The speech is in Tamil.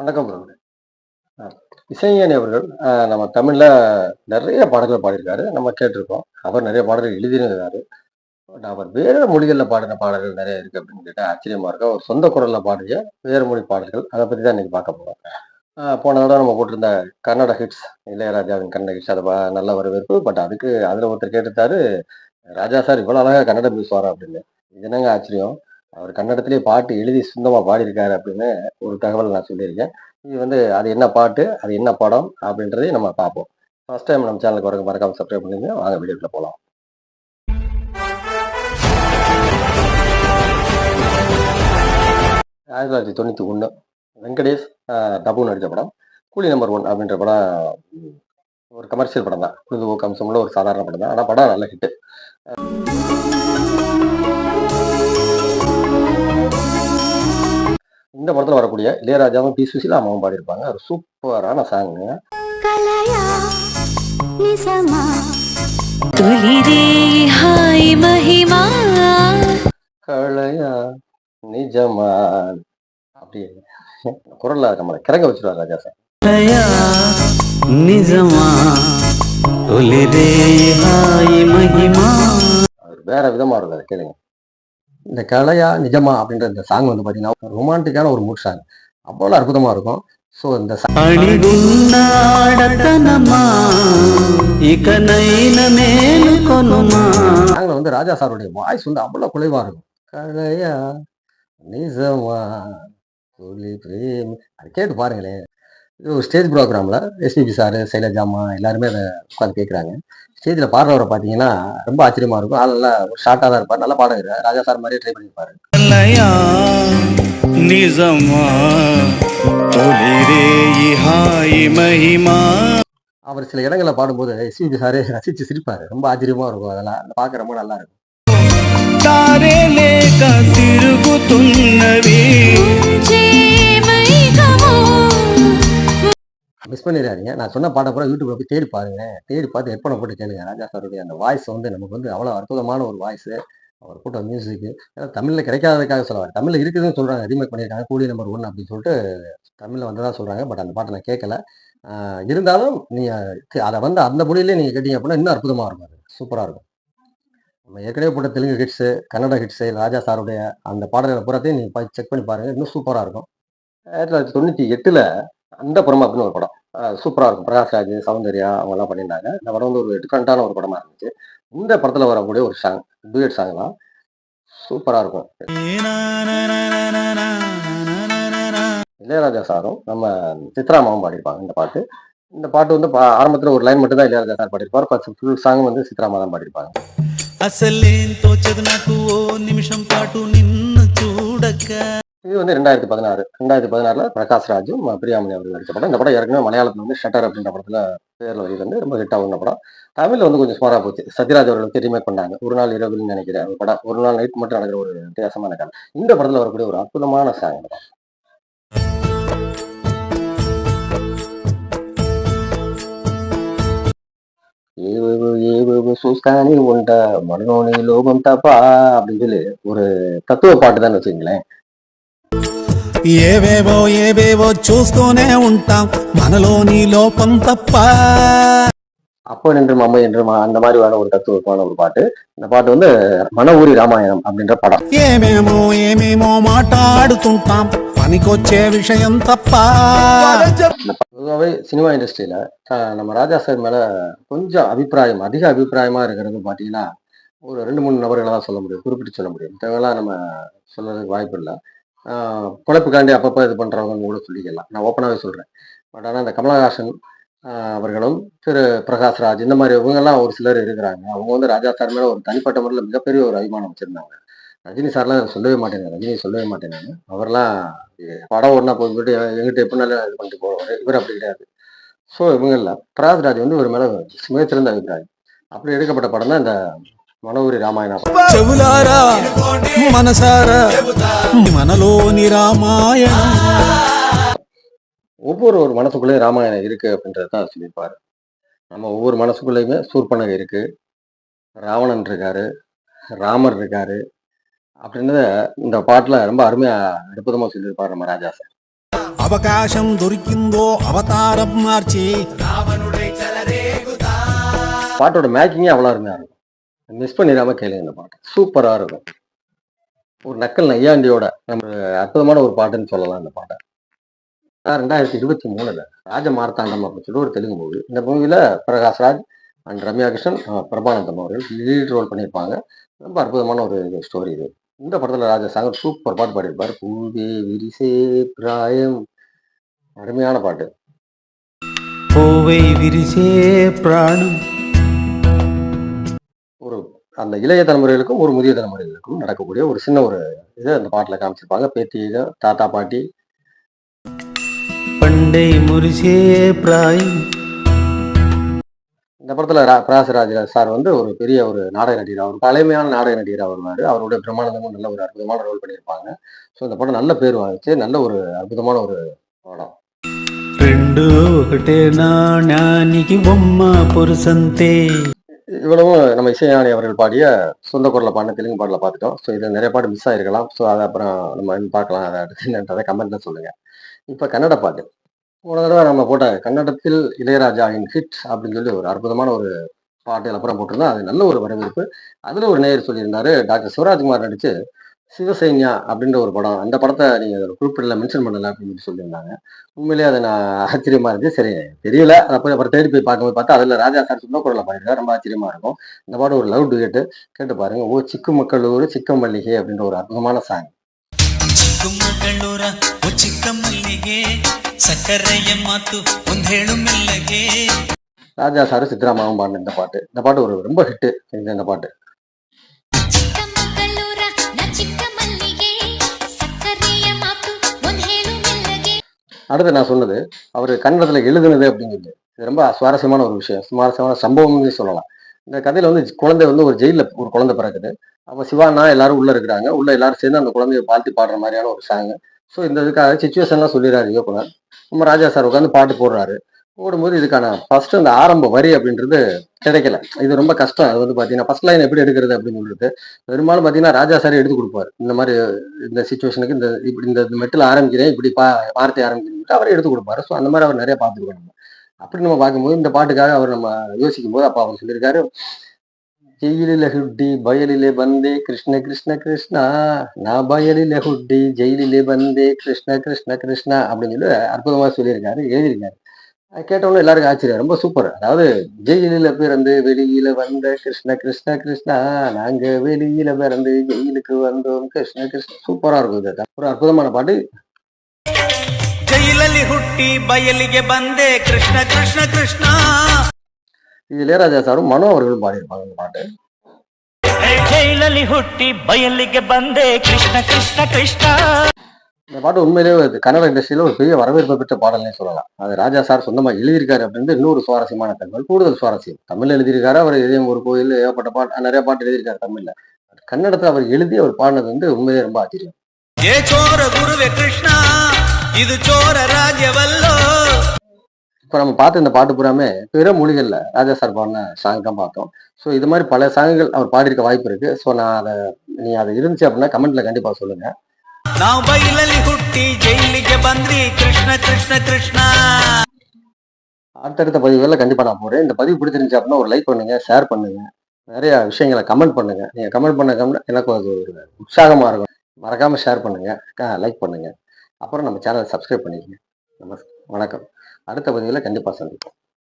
வணக்கம் பிரபு இசைஞானி அவர்கள் நம்ம தமிழ்ல நிறைய பாடல்கள் பாடியிருக்காரு. நம்ம கேட்டிருக்கோம். அவர் நிறைய பாடல்கள் எழுதியிருக்காரு பட் அவர் வேற மொழிகளில் பாடின பாடல்கள் நிறைய இருக்கு அப்படின்னு கேட்டால் ஆச்சரியமா இருக்கு. அவர் சொந்த குரல்ல பாடிய வேறு மொழி பாடல்கள் அதை பத்தி தான் இன்னைக்கு பார்க்க போறோம். போன தடவை நம்ம போட்டிருந்த கன்னட ஹிட்ஸ் இளையராஜாவின் கன்னட ஹிட்ஸ் அதை நல்ல வரவேற்பு. பட் அதுக்கு அதுல ஒருத்தர் கேட்டுட்டாரு ராஜா சார் இவ்வளவு அழகா கன்னடம் பேசுவாரா? அப்படின்னு. இது என்னங்க ஆச்சரியம்? அவர் கன்னடத்திலேயே பாட்டு எழுதி சொந்தமா பாடியிருக்காரு அப்படின்னு ஒரு தகவல் நான் சொல்லியிருக்கேன். இது வந்து அது என்ன பாட்டு அது என்ன படம் அப்படின்றதையும் நம்ம பார்ப்போம். ஃபர்ஸ்ட் டைம் நம்ம சேனலுக்கு வரக்கு மறக்காமல் சப்ஸ்கிரைப் பண்ணுங்க வாங்க வீடியோக்குள்ள போகலாம் ஆயிரத்தி தொள்ளாயிரத்தி தொண்ணூற்றி ஒன்று வெங்கடேஷ் டபு நடித்த படம். கூலி நம்பர் ஒன் அப்படின்ற படம் ஒரு கமர்ஷியல் படம் தான். பொழுதுபோக்கு அம்சமுள்ள ஒரு சாதாரண படம் தான். ஆனால் படம் நல்ல ஹிட்டு இந்த படத்தில் வரக்கூடிய இளையராஜாவும் பி. சுசிலா அம்மாவும் பாடியிருப்பாங்க. ஒரு சூப்பரான சாங்குங்க கலையா நிஜமா? அப்படியே குரல்ல நம்மளை கிறங்க வச்சிருவார் ராஜா சார். நிஜமா? வேற விதமா இருக்கும் கேளுங்க. இந்த கலையா நிஜமா அப்படின்ற இந்த சாங் வந்து பார்த்தீங்கன்னா ரொமான்டிக்கான ஒரு மூட் சாங் அவ்வளோ அற்புதமா இருக்கும். ஸோ இந்த சாங்கில் வந்து ராஜா சாருடைய வாய்ஸ் வந்து அவ்வளோ குலைவாக இருக்கும். கலையா நிஜமா சொல்லி அது கேட்டு பாருங்களேன். இது ஒரு ஸ்டேஜ் ப்ரோக்ராமில் எஸ்பிபி சார் சைலஜாமா எல்லாருமே அதை உட்காந்து கேட்குறாங்க ஸ்டேஜில் பாடுறவரை பார்த்தீங்கன்னா ரொம்ப ஆச்சரியமாக இருக்கும். ஆள் நல்லா ஒரு ஷார்ட்டாக தான் இருப்பார் நல்லா பாடுகிறார் ராஜா சார் மாதிரியே ட்ரை பண்ணியிருப்பாரு அவர் சில இடங்களில் பாடும்போது எஸ்பிபி சாரே ரசித்து சிரிப்பார். ரொம்ப ஆச்சரியமாக இருக்கும் அதெல்லாம். பார்க்க ரொம்ப நல்லா இருக்கும். மிஸ் பண்ணிடாதீங்க. நான் சொன்ன பாட்டை கூட யூடியூப்ல போய் தேடி பாருங்க. தேடி பார்த்து ஹெட்ஃபோனை போட்டு கேளுங்க. ராஜா சாருடைய அந்த வாய்ஸ் வந்து நமக்கு வந்து அவ்வளோ அற்புதமான ஒரு வாய்ஸ் அவர் போட்ட மியூசிக் தமிழில் கிடைக்காததுக்காக சொல்லுவார் தமிழில் இருக்குதுன்னு சொல்கிறாங்க ரீமேக் பண்ணியிருக்காங்க. கூலி நம்பர் ஒன் அப்படின்னு சொல்லிட்டு தமிழில் வந்ததாக சொல்கிறாங்க பட் அந்த பாட்டை நான் கேட்கல இருந்தாலும் நீங்கள் அதை வந்து அந்த மொழியிலே நீங்கள் கேட்டீங்க அப்படின்னா இன்னும் அற்புதமாக இருக்கும் அது. இருக்கும். நம்ம ஏற்கனவே போட்ட தெலுங்கு ஹிட்ஸு கன்னட ஹிட்ஸு ராஜா சாருடைய அந்த பாடல்களை பூராத்தையும் நீங்கள் செக் பண்ணி பாருங்கள் இன்னும் சூப்பராக இருக்கும். ஆயிரத்தி தொள்ளாயிரத்தி தொண்ணூற்றி எட்டில் அந்த புறமா அப்படின்னு ஒரு படம். சூப்பரா இருக்கும் பிரகாஷ்ராஜ் சௌந்தர்யா அவங்க எல்லாம் பண்ணியிருந்தாங்க இந்த படம் வந்து ஒரு டிஃப்ரெண்டான ஒரு படமா இருந்துச்சு இந்த படத்துல வரக்கூடிய ஒரு சாங் டூயட் சாங் தான் சூப்பரா இருக்கும் இளையராஜா சாரும் நம்ம சித்ராமாவும் பாடியிருப்பாங்க இந்த பாட்டு இந்த பாட்டு வந்து பா- ஆரம்பத்துல ஒரு லைன் மட்டும் தான் இளையராஜா சார் பாடியிருப்பார் ஃபுல் சாங் வந்து சித்ராமா தான் பாடியிருப்பாங்க అసలేం తోచదు నాకు ఓ నిమిషం పాటు నిన్ను చూడక இது வந்து ரெண்டாயிரத்தி பதினாறு ரெண்டாயிரத்தி பதினாறுல பிரகாஷ் ராஜும் ம- பிரியாமணி அவர்கள் நடிச்ச படம் இந்த படம் ஏற்கனவே மலையாளத்துல வந்து ஷட்டர் அப்படின்ற படத்துல பேர்ல வெளிவந்து ரொம்ப ஹிட் ஆகுன படம் தமிழ்ல வந்து கொஞ்சம் சுமாரா போச்சு சத்யராஜ் அவர்கள் வச்சு ரீமேக் பண்ணாங்க ஒரு நாள் இரவுன்னு நினைக்கிறேன் ஒரு படம் ஒரு நாள் நைட் மட்டும் நடக்கிற ஒரு வித்தியாசமான கதை இந்த படத்துல வரக்கூடிய ஒரு அற்புதமான சாங் ఏవేవో ఏవేవో చూస్తానే ఉంటా మనలోని లోపం తప్ప அப்படின்னு சொல்லி ஒரு தத்துவ பாட்டு தான் வச்சுங்களேன் ఏవేవో ఏవేవో చూస్తూనే ఉంటాం మనలోని లోపం తప్ప அப்போ என்றும் அம்மை என்றும் அந்த மாதிரியான ஒரு தத்துவமான ஒரு பாட்டு இந்த பாட்டு வந்து மன ஊரி ராமாயணம் அப்படின்ற படம் ఏమేమో ఏమేమో మాట్లాడుతుంటాం పనికొచ్చే విషయం తప్ప பொதுவாகவே சினிமா இண்டஸ்ட்ரியில நம்ம ராஜா சார் மேல கொஞ்சம் அபிப்பிராயம் அதிக அபிப்பிராயமா இருக்கிறது பாத்தீங்கன்னா ஒரு ரெண்டு மூணு நபர்களை தான் சொல்ல முடியும் குறிப்பிட்டு சொல்ல முடியும் மத்தவங்கெல்லாம் நம்ம சொல்றதுக்கு வாய்ப்பு இல்லை குழப்புக்காண்டி அப்பப்போ இது பண்ணுறவங்க கூட சொல்லிக்கலாம். நான் ஓப்பனாகவே சொல்கிறேன் பட் ஆனால் இந்த கமலஹாசன் அவர்களும் திரு. பிரகாஷ் ராஜ் இந்த மாதிரி இவங்கெல்லாம் ஒரு சிலர் இருக்கிறாங்க. அவங்க வந்து ராஜா சார் மேலே ஒரு தனிப்பட்ட முறையில் மிகப்பெரிய ஒரு அபிமானம் வச்சிருந்தாங்க. ரஜினி சார்லாம் சொல்லவே மாட்டேங்க ரஜினி சொல்லவே மாட்டேன் அவர்லாம் படம் ஒன்றா போய்விட்டு எங்கிட்ட எப்படினாலும் இது பண்ணிட்டு போவார். இவர் அப்படி கிடையாது. ஸோ இவங்க இல்லை. பிரகாஷ் வந்து ஒரு மேலே மிகச்சிறந்த அபிப்பிராயம். அப்படி எடுக்கப்பட்ட படம் தான் இந்த மனோரி ராமாயணம் చెవులారా మనసారా మనలోని రామాయణం ஒவ்வொரு ஒரு மனசுக்குள்ளேயும் ராமாயணம் இருக்கு அப்படின்றத தான் சொல்லியிருப்பாரு நம்ம ஒவ்வொரு மனசுக்குள்ளேயுமே சூர்பனகை இருக்கு ராவணன் இருக்காரு ராமர் இருக்காரு அப்படின்றத இந்த பாட்டுல ரொம்ப அருமையா அற்புதமா சொல்லியிருப்பாரு நம்ம ராஜா சார் అవకాశం దొరికిందో అవతారం మార్చి பாட்டோட மேக்கிங்கே அவ்வளோ அருமையாக இருக்கும் மிஸ் பண்ணிடாம கேளுங்க இந்த பாட்டு. சூப்பராக இருக்கும். ஒரு நக்கல் நையாண்டியோட நம்ம அற்புதமான ஒரு பாட்டுன்னு சொல்லலாம் இந்த பாட்டை. ரெண்டாயிரத்தி இருபத்தி மூணுல ராஜ மார்த்தாண்டம் அப்படின்னு சொல்லி ஒரு தெலுங்கு மூவி இந்த மூவில பிரகாஷ்ராஜ் அண்ட் ரம்யா கிருஷ்ணன் பிரபானந்தம் அவர்கள் லீட் ரோல் பண்ணியிருப்பாங்க. ரொம்ப அற்புதமான ஒரு ஸ்டோரி இது. இந்த படத்துல ராஜா சாகர் சூப்பர் பாட்டு பாடியிருப்பார். பூவே விரிசே பிராயம். அருமையான பாட்டு. பூவை விரிசே பிராணம். அந்த இளைய தலைமுறைகளுக்கும் ஒரு முதிய தலைமுறைகளுக்கும் நடக்கக்கூடிய ஒரு சின்ன ஒரு இது அந்த பாட்டுல காமிச்சிருப்பாங்க பேத்தி இது, தாத்தா பாட்டி பண்டை முரிசே பிராயம் இந்த படத்துல ரா- பிரகாஷ்ராஜ் சார் வந்து ஒரு பெரிய ஒரு நாடக நடிகர் அவர் பழமையான நாடக நடிகர் வருவார் அவருடைய பிரமாணமும் நல்ல ஒரு அற்புதமான ரோல் பண்ணியிருப்பாங்க ஸோ இந்த படம் நல்ல பேர் வாங்கிச்சு நல்ல ஒரு அற்புதமான ஒரு படம் రెండు ఒకటే నాణ్యానికి బొమ్మ పొరుసంతే இவ்வளவும் நம்ம இசைஞானி அவர்கள் பாடிய சொந்த குரலை பாடின தெலுங்கு பாடல பார்த்துட்டோம். ஸோ இது நிறைய பாட்டு மிஸ் ஆயிருக்கலாம். ஸோ அதை அப்புறம் நம்ம பார்க்கலாம். அதை அடுத்து என்னன்றதை கமெண்ட்ல சொல்லுங்க. இப்போ கன்னட பாட்டு. போன தடவை நம்ம போட்ட கன்னடத்தில் இளையராஜாவின் ஹிட் அப்படின்னு சொல்லி ஒரு அற்புதமான ஒரு பாட்டு அப்புறம் போட்டிருந்தோம். அது நல்ல ஒரு வரவேற்பு. அதில் ஒரு நேயர் சொல்லியிருந்தாரு. டாக்டர் சிவராஜ்குமார் நடிச்சு சிவசைன்யா அப்படின்ற ஒரு படம் அந்த படத்தை நீங்கள் குறிப்பிடல மென்ஷன் பண்ணல அப்படின்னு சொல்லி சொல்லியிருந்தாங்க. உண்மையிலேயே அது நான் ஆச்சரியமா இருந்துச்சு. சரி தெரியல. அப்புறம் அப்புறம் தேடி போய் பார்க்கும்போது பார்த்தா அதில் ராஜா சார் சொன்ன குரலை பாடிருக்காரு ரொம்ப ஆச்சரியமா இருக்கும். இந்த பாடம் ஒரு லவ் டுகேட்டு கேட்டு பாருங்க. ஓ சிக்கு மக்களூர் சிக்க மல்லிகை அப்படின்ற ஒரு அற்புதமான சாங் ராஜா சாரு சித்ராமாவும் பாடின இந்த பாட்டு. இந்த பாட்டு ஒரு ரொம்ப ஹிட்டு இந்த பாட்டு. அடுத்து நான் சொன்னது அவர் கன்னடத்தில் எழுதுனது அப்படின்னு இது ரொம்ப சுவாரஸ்யமான ஒரு விஷயம். சுவாரஸ்யமான சம்பவம்னு சொல்லலாம். இந்த கதையில் வந்து குழந்தை வந்து ஒரு ஜெயிலில் ஒரு குழந்தை பிறக்குது. அப்போ சிவானா எல்லாரும் உள்ளே இருக்கிறாங்க. உள்ளே எல்லாரும் சேர்ந்து அந்த குழந்தைய வாழ்த்தி பாடுற மாதிரியான ஒரு சாங் ஸோ இந்த இதுக்காக சுச்சுவேஷன்லாம் சொல்லிடுறாரு இயக்குனர். நம்ம ராஜா சார் உட்காந்து பாட்டு போடுறாரு. போடும்போது இதுக்கான ஃபர்ஸ்ட் அந்த ஆரம்ப வரி அப்படின்றது கிடைக்கல. இது ரொம்ப கஷ்டம். அது வந்து பார்த்தீங்கன்னா ஃபர்ஸ்ட் லைன் எப்படி எடுக்கிறது அப்படின்னு சொல்லிட்டு பெரும்பாலும் பார்த்தீங்கன்னா ராஜா சார் எடுத்து கொடுப்பாரு. இந்த மாதிரி இந்த சுச்சுவேஷனுக்கு இந்த இப்படி இந்த மெட்டில் ஆரம்பிக்கிறேன் இப்படி பா வார்த்தை ஆரம்பிக்கிறேன் அவரை எடுத்து கொடுப்பாரு. ஸோ அந்த மாதிரி அவர் நிறைய பார்த்துருக்கோம் நம்ம. அப்படி நம்ம பார்க்கும்போது இந்த பாட்டுக்காக அவர் நம்ம யோசிக்கும் போது அப்போ அவர் சொல்லியிருக்காரு ஜெயிலில ஹுட்டி பயலிலே பந்தே கிருஷ்ண கிருஷ்ண கிருஷ்ணா நான் பயலில ஹுட்டி ஜெயிலிலே பந்தே கிருஷ்ண கிருஷ்ண கிருஷ்ணா அப்படின்னு சொல்லி அற்புதமாக சொல்லியிருக்காரு எழுதியிருக்காரு. அது கேட்டவொன்னே எல்லாருக்கும் ஆச்சரியம் ரொம்ப சூப்பர் அதாவது ஜெயிலில பிறந்து வெளியில வந்த கிருஷ்ண கிருஷ்ண கிருஷ்ணா நாங்க வெளியில பிறந்து ஜெயிலுக்கு வந்தோம் கிருஷ்ண கிருஷ்ண சூப்பரா இருக்கும் இது ஒரு அற்புதமான பாட்டு ಜೈಲಲ್ಲಿ ಹುಟ್ಟಿ ಬಯಲಿಗೆ ಬಂದೆ ಕೃಷ್ಣ ಕೃಷ್ಣ ಕೃಷ್ಣ இது இளையராஜா சாரும் மனோ அவர்களும் பாடியிருப்பாங்க இந்த பாட்டு ಜೈಲಲ್ಲಿ ಹುಟ್ಟಿ ಬಯಲಿಗೆ ಬಂದೆ ಕೃಷ್ಣ ಕೃಷ್ಣ ಕೃಷ್ಣ இந்த பாட்டு உண்மையிலேயே வருது. கன்னட இண்டஸ்ட்ரியில ஒரு பெரிய வரவேற்பு பெற்ற பாடல்னே சொல்லலாம். அது ராஜா சார் சொந்தமா எழுதியிருக்காரு அப்படின்னு இன்னொரு சுவாரஸ்யமான தகவல். கூடுதல் சுவாரஸ்யம். தமிழ்ல எழுதியிருக்காரு அவர் இதயம் ஒரு கோயில் ஏகப்பட்ட பாட்டு நிறைய பாட்டு எழுதியிருக்காரு தமிழ்ல. கன்னடத்தை அவர் எழுதி அவர் பாடினது வந்து உண்மையிலேயே ரொம்ப ஆச்சரியம். ஏ சோர குருவே கிருஷ்ணா இது சோர ராஜவல்லோ இப்போ நம்ம பார்த்த இந்த பாட்டு பூராமே பிற மொழிகள்ல ராஜா சார் பாடின சாங் தான் பார்த்தோம். ஸோ இது மாதிரி பல சாங்குகள் அவர் பாடியிருக்க வாய்ப்பு இருக்கு. ஸோ நான் அதை நீ அதை இருந்துச்சு அப்படின்னா கமெண்ட்ல கண்டிப்பா சொல்லுங்க. ನಾವು ಬೈಲಲ್ಲಿ ಹುಟ್ಟಿ ಜೈಲಿಗೆ ಬಂದ್ರಿ ಕೃಷ್ಣ ಕೃಷ್ಣ ಕೃಷ್ಣ அடுத்தடுத்த பதிவுகளில் கண்டிப்பா நான் போறேன் இந்த பதிவு பிடிச்சிருந்துச்சு அப்படின்னா ஒரு லைக் பண்ணுங்க ஷேர் பண்ணுங்க நிறைய விஷயங்களை கமெண்ட் பண்ணுங்க நீங்க கமெண்ட் பண்ண கமெண்ட் எனக்கு அது ஒரு உற்சாகமா இருக்கும் மறக்காம ஷேர் பண்ணுங்க லைக் பண்ணுங்க அப்புறம் நம்ம சேனலை சப்ஸ்கிரைப் பண்ணிக்கங்க நமஸ்காரம் வணக்கம் அடுத்த பதிவில் கண்டிப்பா சந்திப்போம்